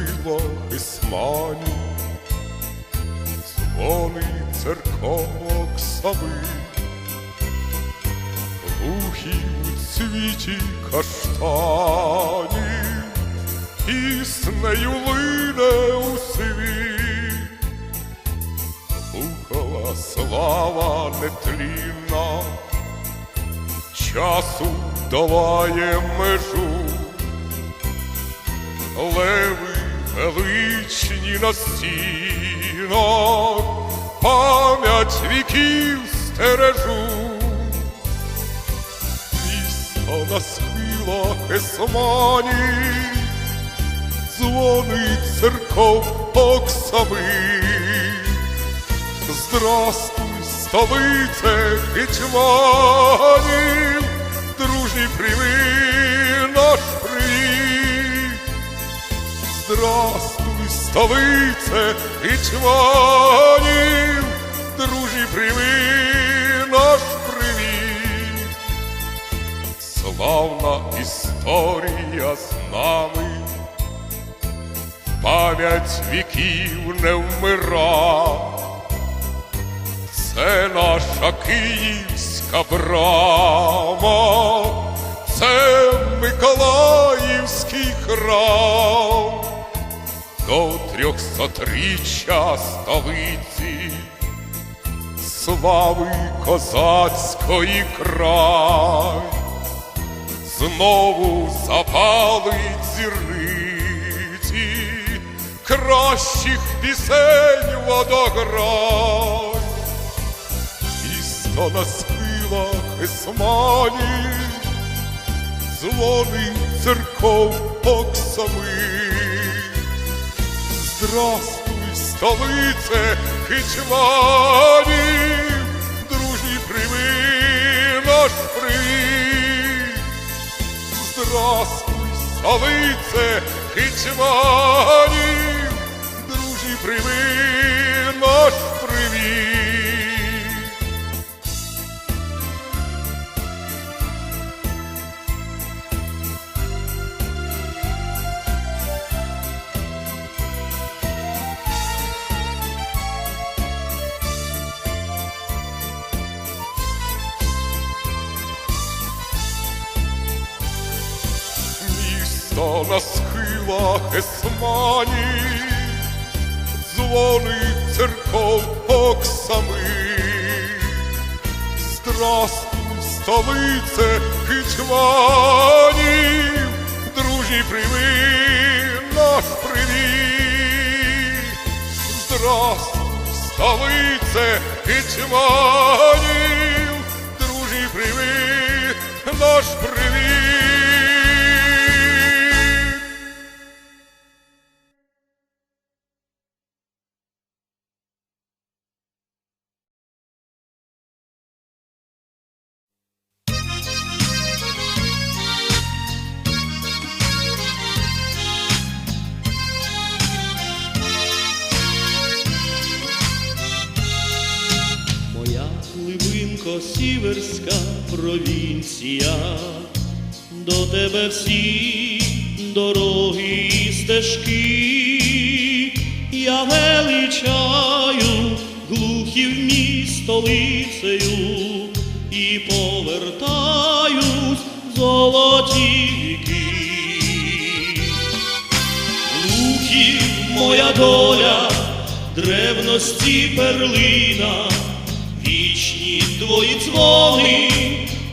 схилах Ісмані, дзвони церковок сами, глухі у цвіті каштані, піснею лине у світ. Бухала слава нетлінна, часу долає межу, леви величні на стінах, пам'ять віків стережуть. Місто на схилах Есмані, дзвонить церков оксами. Здравствуй, столице гетьманів, Здравствуй, столице гетьманів, дружній прийми наш привіт. Славна історія з нами, пам'ять віків не вмира. Це наша київська брама, це Миколаївський храм, до трьохсотріччя столиці, слави козацької край, знову запалить зіриці, кращих пісень водограй. Місто на схилах Есмані, дзвони церков оксами. Здравствуй, столице Хичманів, дружні прийми наш привіт. Здравствуй, столице Хичманів, дружні прийми Місто на схилах Есмані, дзвони церков оксами. Здравствуй, столице Хичманів, дружній прийми наш привіт. Здравствуй, столице Гетьманів, дружній прийми наш привіт. Сіверська провінція, до тебе всі дороги і стежки, я величаю глухів міст столицею і повертаюсь в золоті віки. Глухів моя доля, древності перлина, вічні твої дзвони,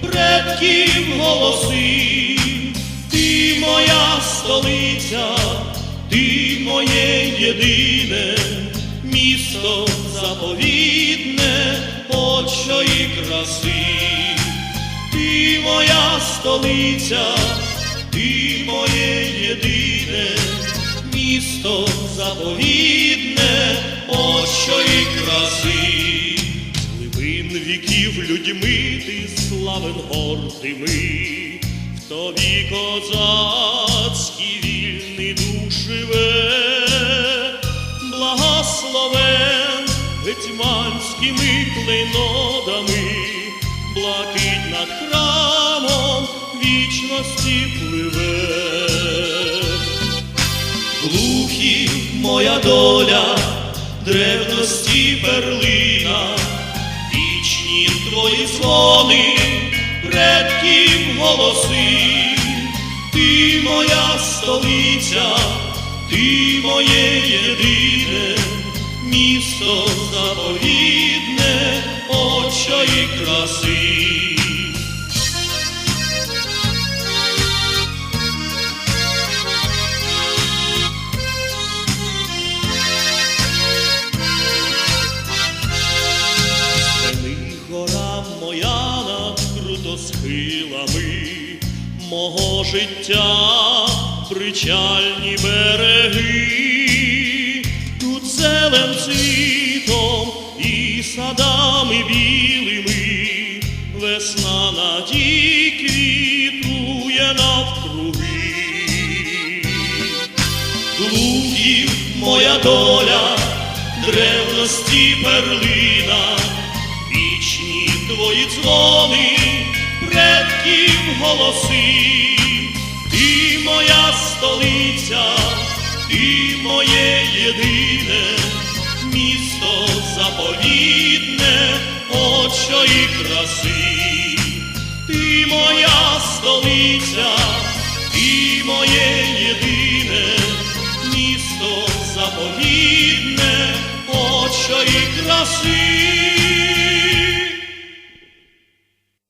предків голоси, ти моя столиця, ти моє єдине місто заповідне, очої краси. Ти моя столиця, ти моє єдине місто заповідне, очої краси. Глибин віків людьми ти славен гордими, в тобі козацький вільний дух живе, благословен гетьманськими клейнодами, блакить над храмом вічності пливе. Глухі моя доля, древності твої дзвони, предків голоси, ти моя столиця, ти моє єдине, місто заповідне, очої краси. Життя, причальні береги, тут зелен цвітом і садами білими, весна надій квітує навкруги. Луків моя доля, древності перлина, вічні твої дзвони, предків голоси, моя столиця, ти моє єдине, місто заповідне, очої краси, ти моя столиця, ти моє єдине, місто заповідне, очої краси.